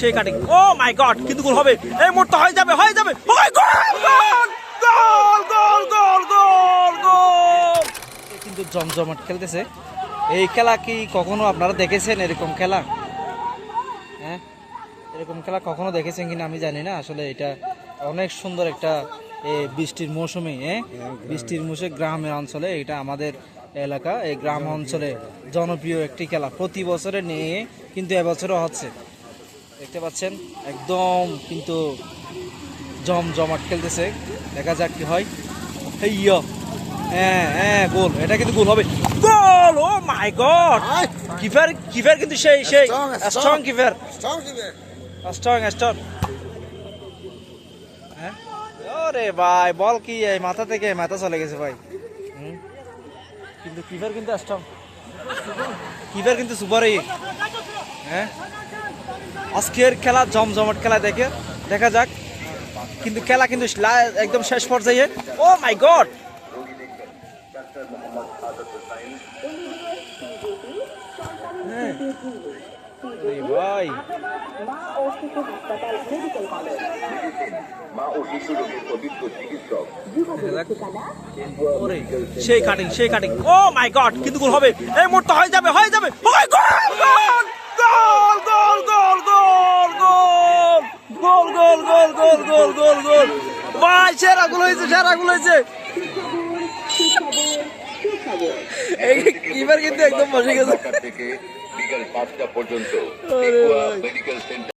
সেই cutting oh my god কিন্তু goal হবে। এই মুহূর্তে হয়ে যাবে হয়ে যাবে। ও মাই গড গোল গোল গোল গোল গোল কিন্তু জমজমাট খেলতেছে। এই খেলা কি কখনো আপনারা দেখেছেন এরকম খেলা? হ্যাঁ? এরকম খেলা কখনো দেখেছেন কিনা আমি জানি না। আসলে এটা অনেক সুন্দর একটা বৃষ্টির মৌসুমে হ্যাঁ বৃষ্টির মৌসুমে গ্রামের অঞ্চলে এটা আমাদের এলাকা। এই গ্রাম অঞ্চলে জনপ্রিয় একটি খেলা। প্রতি বছরে নিয়ে কিন্তু এবছরও হচ্ছে। দেখতে পাচ্ছেন একদম কিন্তু জমজমাট খেলতেছে। দেখা যাক কি হয়। হেইয়া। হ্যাঁ হ্যাঁ গোল। এটা কিন্তু গোল হবে। Goal! Oh my god! Keeper keeper কিন্তু সেই সেই. Strong keeper. স্ট্রং স্ট্রং হ্যাঁ? ওরে ভাই বল কি এই মাথা থেকে? মাথা চলে গেছে ভাই। কিন্তু কিপার কিন্তু স্ট্রং কিপার কিন্তু সুপারই। হ্যাঁ? আজকের খেলা জমজমাট খেলা দেখে দেখা যাক। কিন্তু খেলা কিন্তু একদম শেষ পর্যায়ে। ও মাই গড ভাই। সেই কাটিং সেই কাটিং ও মাই গড কিন্তু গোল হবে। এই মুহূর্তে হয়ে যাবে হয়ে যাবে ও মাই গড গোল গোল গোল গোল গোল গোল গোল গোল গোল। ভাই সেরা গোল হয়েছে সেরা গোল হয়েছে। এই কিপার কিন্তু একদম বসে গেছে। থেকে বিকাল পাঁচটা পর্যন্ত। Medical centre